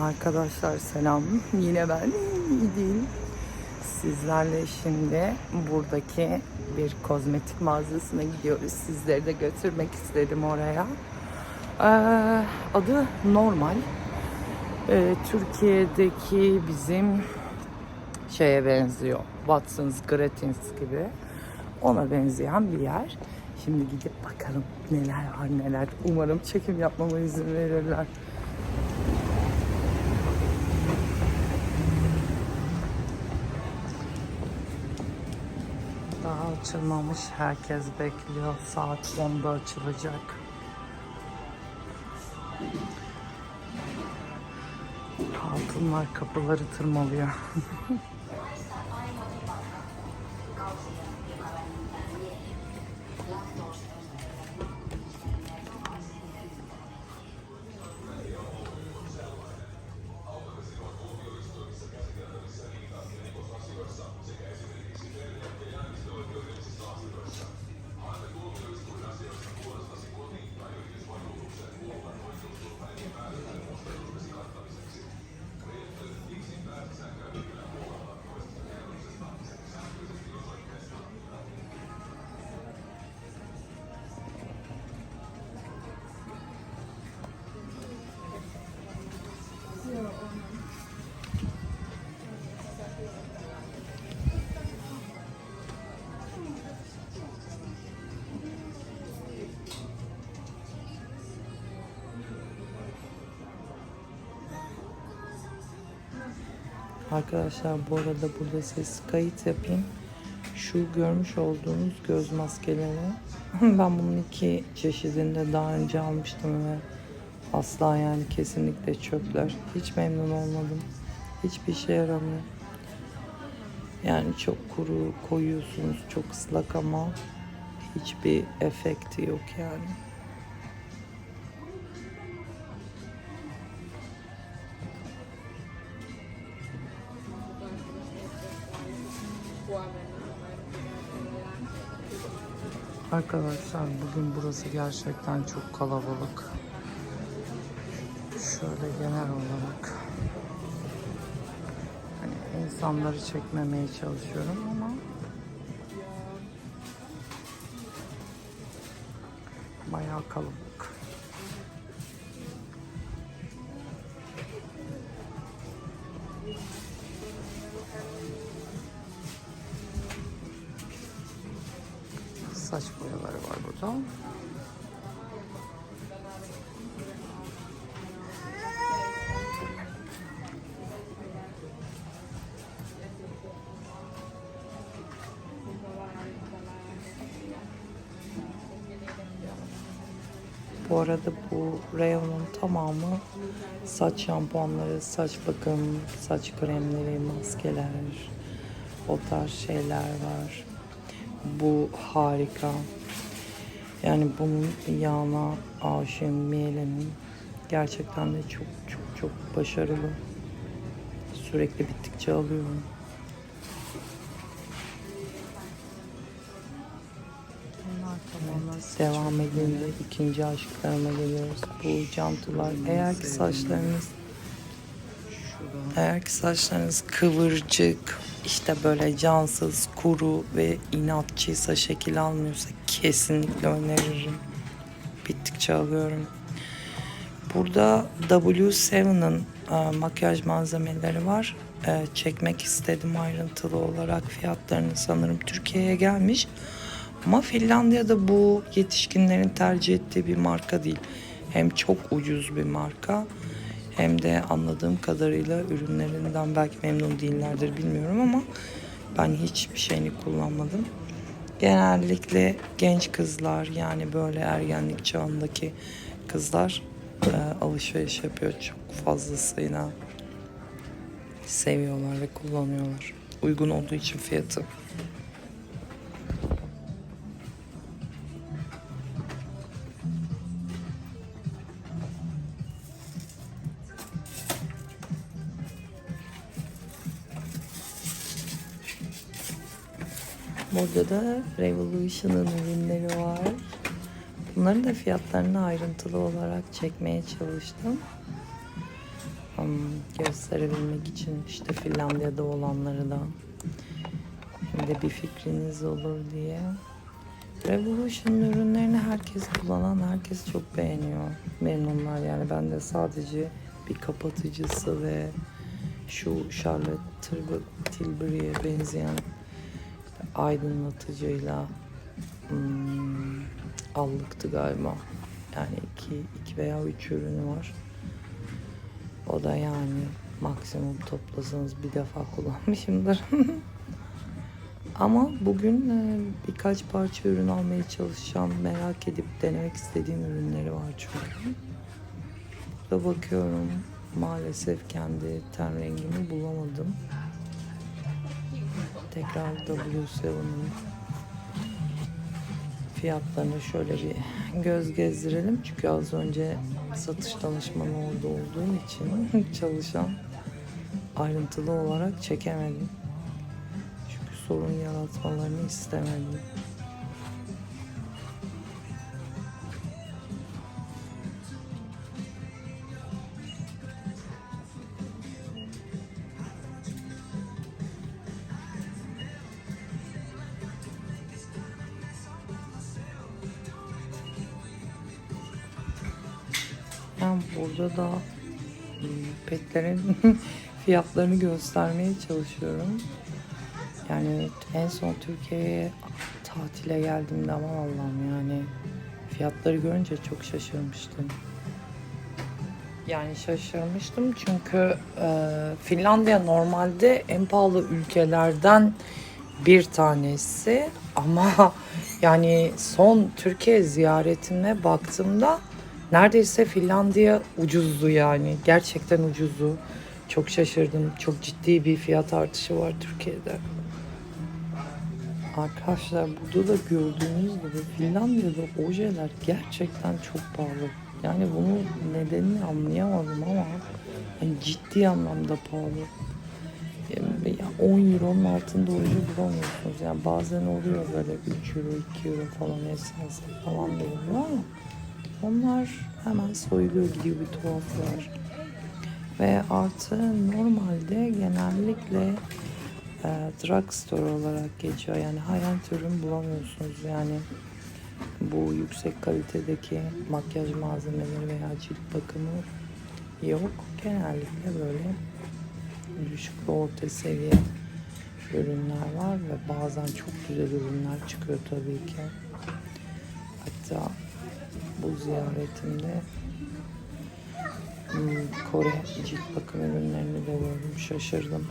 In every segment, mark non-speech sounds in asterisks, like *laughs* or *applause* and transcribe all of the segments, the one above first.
Arkadaşlar selam. Yine ben İdil. Sizlerle şimdi buradaki bir kozmetik mağazasına gidiyoruz. Sizleri de götürmek istedim oraya. Ee, adı Normal. Ee, Türkiye'deki bizim şeye benziyor. Watson's, Gratins gibi. Ona benzeyen bir yer. Şimdi gidip bakalım neler var neler. Umarım çekim yapmama izin verirler. Daha açılmamış. Herkes bekliyor. Saat 10'da açılacak. Hatunlar kapıları tırmalıyor. *laughs* Arkadaşlar bu arada burada ses kayıt yapayım. Şu görmüş olduğunuz göz maskeleri. *laughs* ben bunun iki çeşidinde daha önce almıştım ve asla yani kesinlikle çöpler. Hiç memnun olmadım. Hiçbir işe yaramıyor. Yani çok kuru koyuyorsunuz, çok ıslak ama hiçbir efekti yok yani. Arkadaşlar bugün burası gerçekten çok kalabalık. Şöyle genel olarak hani insanları çekmemeye çalışıyorum ama bayağı kalabalık. Arada bu reyonun tamamı saç şampuanları, saç bakım, saç kremleri, maskeler, o tarz şeyler var. Bu harika. Yani bunun yağına aşığım Miele'nin. Gerçekten de çok çok çok başarılı. Sürekli bittikçe alıyorum. Devam edince ikinci aşklarıma geliyoruz. Bu cantılar. Eğer ki saçlarınız eğer ki saçlarınız kıvırcık, işte böyle cansız, kuru ve inatçıysa, şekil almıyorsa kesinlikle öneririm. Bittikçe alıyorum. Burada W7'ın e, makyaj malzemeleri var. E, çekmek istedim ayrıntılı olarak fiyatlarını sanırım Türkiye'ye gelmiş. Ama Finlandiya'da bu yetişkinlerin tercih ettiği bir marka değil. Hem çok ucuz bir marka hem de anladığım kadarıyla ürünlerinden belki memnun değillerdir bilmiyorum ama ben hiçbir şeyini kullanmadım. Genellikle genç kızlar yani böyle ergenlik çağındaki kızlar e, alışveriş yapıyor çok fazlasıyla. Seviyorlar ve kullanıyorlar. Uygun olduğu için fiyatı. Burada da Revolution'ın ürünleri var. Bunların da fiyatlarını ayrıntılı olarak çekmeye çalıştım. Hmm, gösterebilmek için işte Finlandiya'da olanları da hem de bir fikriniz olur diye. Revolution ürünlerini herkes kullanan, herkes çok beğeniyor. Memnunlar yani. Ben de sadece bir kapatıcısı ve şu Charlotte Tilbury- Tilbury'e benzeyen aydınlatıcıyla hmm, allıktı galiba. Yani iki, iki veya üç ürünü var. O da yani maksimum toplasanız bir defa kullanmışımdır. *laughs* Ama bugün e, birkaç parça ürün almaya çalışacağım. Merak edip denemek istediğim ürünleri var çünkü. Da bakıyorum maalesef kendi ten rengimi bulamadım. Tekrar W7'ın fiyatlarını şöyle bir göz gezdirelim. Çünkü az önce satış danışmanı orada olduğum için *laughs* çalışan ayrıntılı olarak çekemedim. Çünkü sorun yaratmalarını istemedim. Da hmm, petlerin *laughs* fiyatlarını göstermeye çalışıyorum. Yani en son Türkiye'ye tatile geldiğimde aman Allah'ım yani fiyatları görünce çok şaşırmıştım. Yani şaşırmıştım çünkü e, Finlandiya normalde en pahalı ülkelerden bir tanesi ama *laughs* yani son Türkiye ziyaretine baktığımda neredeyse Finlandiya ucuzdu yani gerçekten ucuzdu. Çok şaşırdım. Çok ciddi bir fiyat artışı var Türkiye'de. Arkadaşlar burada da gördüğünüz gibi Finlandiya'da ojeler gerçekten çok pahalı. Yani bunun nedenini anlayamadım ama yani ciddi anlamda pahalı. Yani 10 euronun altında oje bulamıyorsunuz. Yani bazen oluyor böyle 3 euro, 2 euro falan esans falan veriyor ama onlar hemen soyuluyor gidiyor bir tuhaflar. Ve artı normalde genellikle e, drugstore olarak geçiyor. Yani high-end ürün bulamıyorsunuz. Yani bu yüksek kalitedeki makyaj malzemeleri veya cilt bakımı yok. Genellikle böyle düşük ve orta seviye ürünler var ve bazen çok güzel ürünler çıkıyor tabii ki. Hatta bu ziyaretimde hmm, Kore cilt bakım ürünlerini de gördüm. Şaşırdım.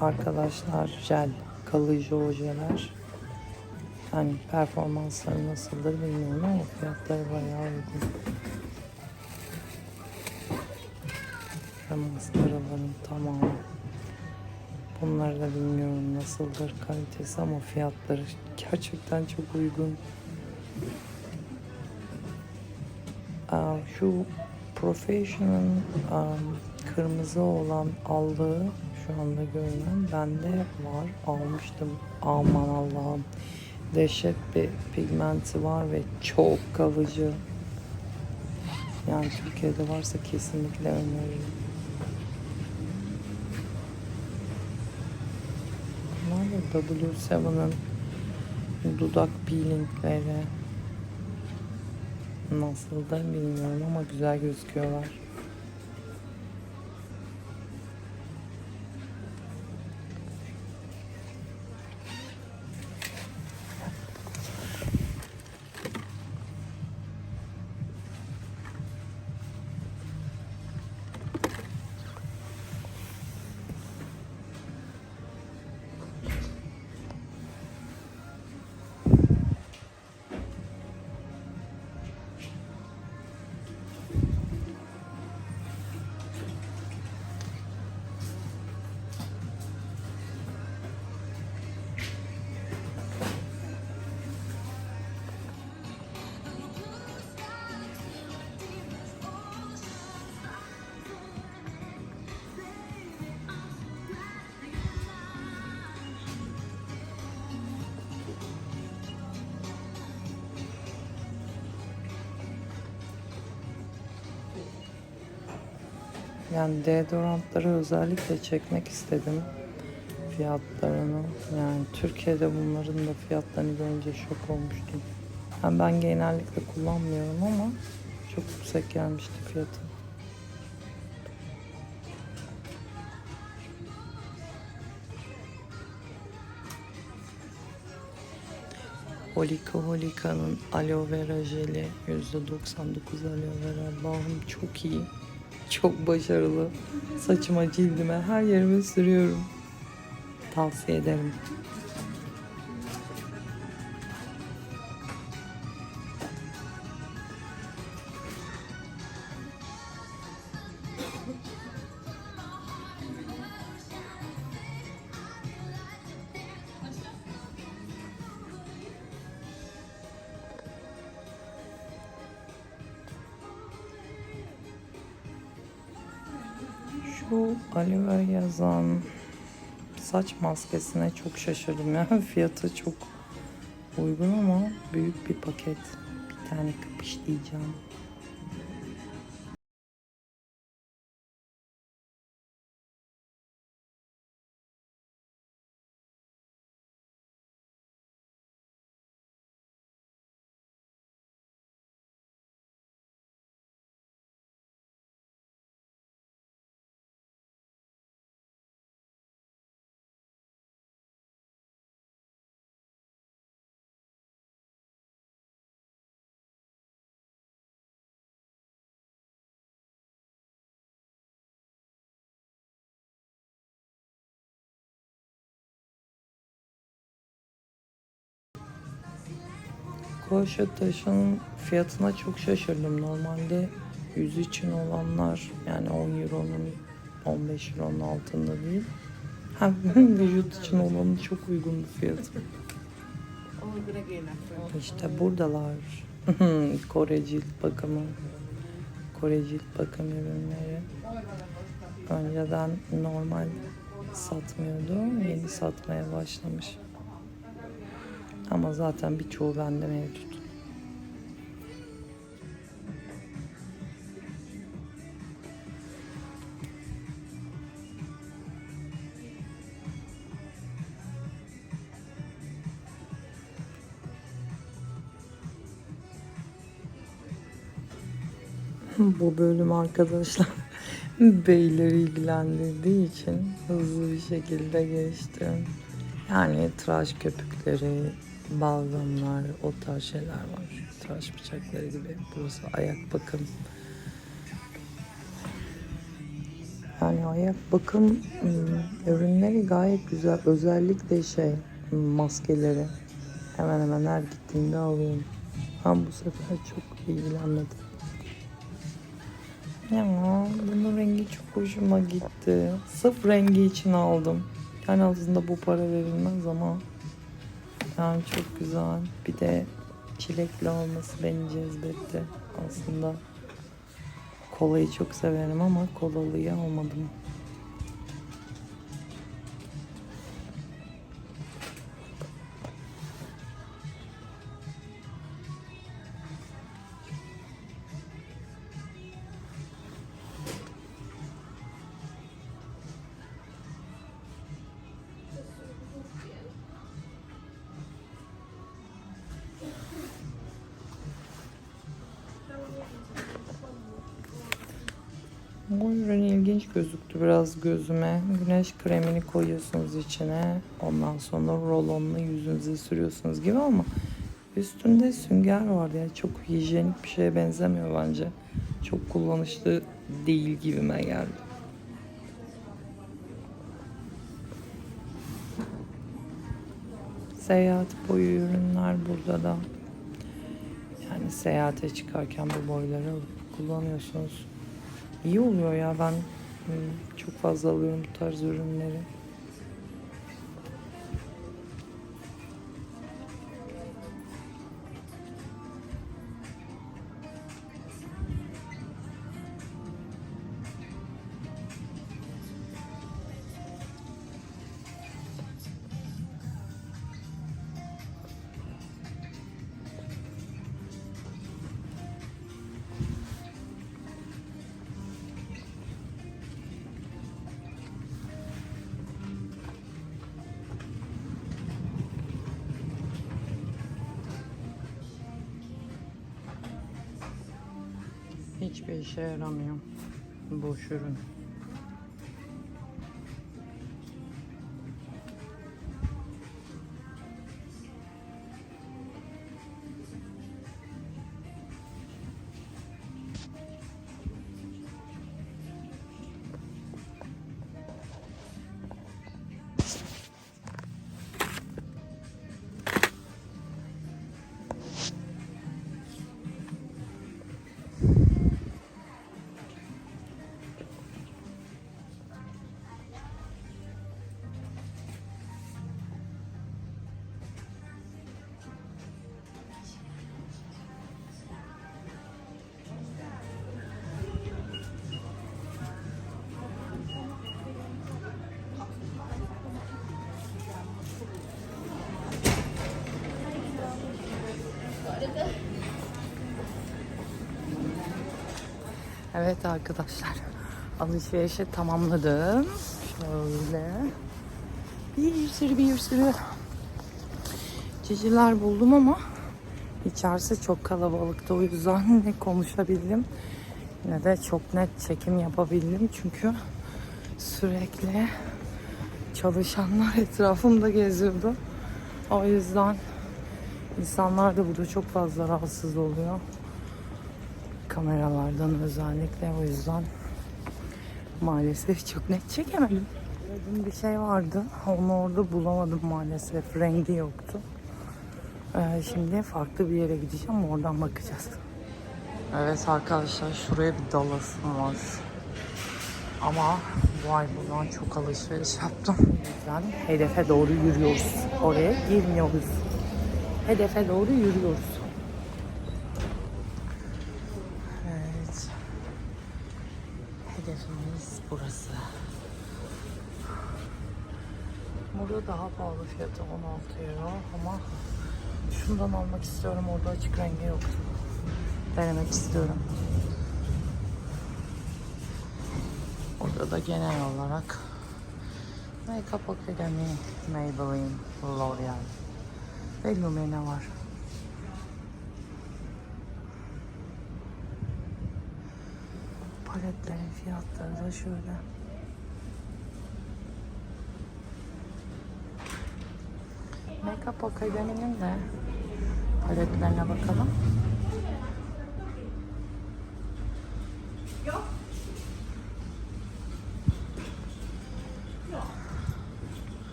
Arkadaşlar jel, kalıcı ojeler. Yani performansları nasıldır bilmiyorum ama fiyatları bayağı uygun. Ve maskaraların tamamı. Bunları da bilmiyorum nasıldır kalitesi ama fiyatları gerçekten çok uygun. Aa, şu Professional'ın um, kırmızı olan aldığı şu anda görünen bende var. Almıştım. Aman Allah'ım. Dehşet bir pigmenti var ve çok kalıcı. Yani Türkiye'de varsa kesinlikle öneririm. Bunlar da W7'ın dudak peelingleri. Nasıl da bilmiyorum ama güzel gözüküyorlar. Yani deodorantları özellikle çekmek istedim fiyatlarını. Yani Türkiye'de bunların da fiyatlarını görünce şok olmuştum. Yani ben genellikle kullanmıyorum ama çok yüksek gelmişti fiyatı. Holika Holika'nın aloe vera jeli %99 aloe vera. Allah'ım çok iyi. Çok başarılı. Saçıma, cildime, her yerime sürüyorum. Tavsiye ederim. Şu aloe yazan saç maskesine çok şaşırdım ya. *laughs* Fiyatı çok uygun ama büyük bir paket. Bir tane kapışlayacağım. Koşa taşın fiyatına çok şaşırdım. Normalde yüz için olanlar yani 10 euronun 15 euronun altında değil. Hem *laughs* vücut için olanı çok uygun fiyatı. İşte buradalar. *laughs* Kore cilt bakımı. Kore cilt bakım ürünleri. Önceden normal satmıyordu. Yeni satmaya başlamış. Ama zaten birçoğu bende mevcut. *laughs* Bu bölüm arkadaşlar *laughs* beyleri ilgilendirdiği için hızlı bir şekilde geçtim. Yani tıraş köpükleri, balgamlar, o tarz şeyler var. Tıraş bıçakları gibi. Burası ayak bakım. Yani ayak bakım ım, ürünleri gayet güzel. Özellikle şey maskeleri. Hemen hemen her gittiğimde alıyorum. Ama bu sefer çok ilgilenmedim. Ya bunun rengi çok hoşuma gitti. Sırf rengi için aldım. Yani aslında bu para verilmez ama yani çok güzel. Bir de çilekli olması beni cezbetti aslında. Kolayı çok severim ama kolalıyı almadım. Bu ürün ilginç gözüktü biraz gözüme. Güneş kremini koyuyorsunuz içine. Ondan sonra rolonla yüzünüze sürüyorsunuz gibi ama üstünde sünger var. Yani çok hijyenik bir şeye benzemiyor bence. Çok kullanışlı değil gibime geldi. Seyahat boyu ürünler burada da. Yani seyahate çıkarken bu boyları alıp kullanıyorsunuz. İyi oluyor ya ben hmm, çok fazla alıyorum bu tarz ürünleri. Hiçbir işe yaramıyor. Boş ürün. Evet arkadaşlar. Alışverişi tamamladım. Şöyle. Bir sürü bir sürü ciciler buldum ama içerisi çok kalabalıktı. O yüzden *laughs* ne konuşabildim ne de çok net çekim yapabildim. Çünkü sürekli çalışanlar *laughs* etrafımda geziyordu. O yüzden insanlar da burada çok fazla rahatsız oluyor kameralardan özellikle o yüzden maalesef çok net çekemedim. Aradığım bir şey vardı. Onu orada bulamadım maalesef. Rengi yoktu. Ee, şimdi farklı bir yere gideceğim. Oradan bakacağız. Evet arkadaşlar şuraya bir dalasım var. Ama bu ay buradan çok alışveriş yaptım. Yüzden hedefe doğru yürüyoruz. Oraya girmiyoruz. Hedefe doğru yürüyoruz. Evet. Hedefimiz burası. Burada daha pahalı fiyatı 16 euro ama şundan almak istiyorum. Orada açık rengi yoktu. Denemek istiyorum. Orada da genel olarak Make-up Academy, Maybelline, L'Oreal ve Lumene var. Paletlerin fiyatları da şöyle. Makeup Akademi'nin de paletlerine bakalım.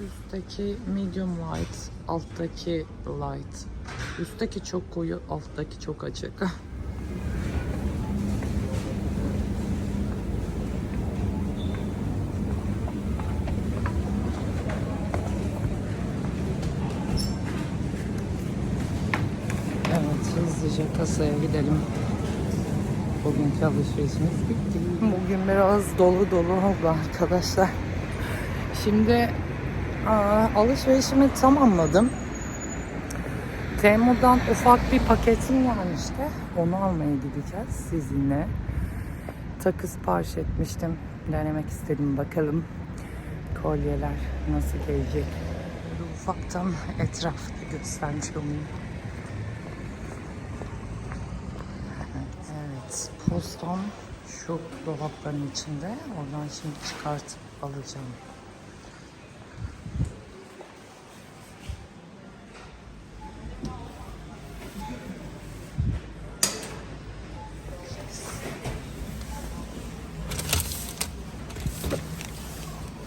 Üstteki medium light, alttaki light. Üstteki çok koyu, alttaki çok açık. *laughs* Evet, hızlıca kasaya gidelim. Bugünkü alışverişimiz bitti. Bugün biraz dolu dolu oldu arkadaşlar. Şimdi aa, alışverişimi tamamladım. Temu'dan ufak bir paketim gelmişti. Onu almaya gideceğiz sizinle. Takı sipariş etmiştim. Denemek istedim bakalım. Kolyeler nasıl gelecek. Ufaktan etrafı göstermiş. Evet, postam şu dolapların içinde. Oradan şimdi çıkartıp alacağım.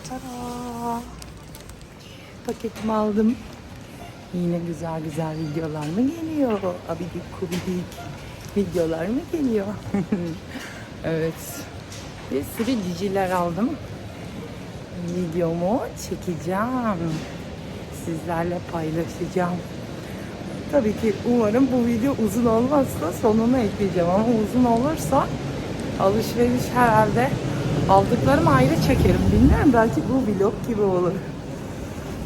Tada! Paketimi aldım. Yine güzel güzel videolar mı geliyor? Abidik kubidik videolar mı geliyor? *laughs* evet. Bir sürü ciciler aldım. Videomu çekeceğim. Sizlerle paylaşacağım. Tabii ki umarım bu video uzun olmazsa sonunu ekleyeceğim ama uzun olursa alışveriş herhalde aldıklarımı ayrı çekerim. Bilmiyorum belki bu vlog gibi olur.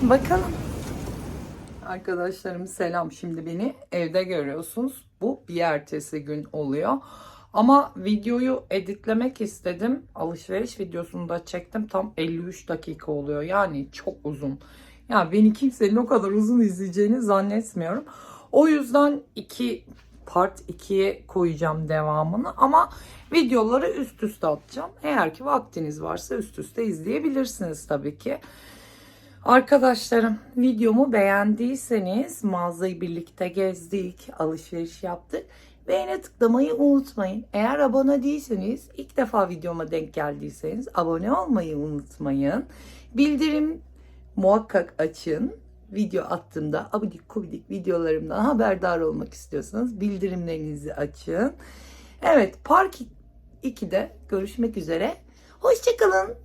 Bakalım. Arkadaşlarım selam. Şimdi beni evde görüyorsunuz. Bu bir ertesi gün oluyor. Ama videoyu editlemek istedim. Alışveriş videosunu da çektim. Tam 53 dakika oluyor. Yani çok uzun. Ya beni kimsenin o kadar uzun izleyeceğini zannetmiyorum. O yüzden iki part 2'ye koyacağım devamını ama videoları üst üste atacağım. Eğer ki vaktiniz varsa üst üste izleyebilirsiniz tabii ki. Arkadaşlarım videomu beğendiyseniz mağazayı birlikte gezdik, alışveriş yaptık. Beğene tıklamayı unutmayın. Eğer abone değilseniz, ilk defa videoma denk geldiyseniz abone olmayı unutmayın. Bildirim muhakkak açın. Video attığımda abidik kubidik videolarımdan haberdar olmak istiyorsanız bildirimlerinizi açın. Evet Park 2'de görüşmek üzere. Hoşçakalın.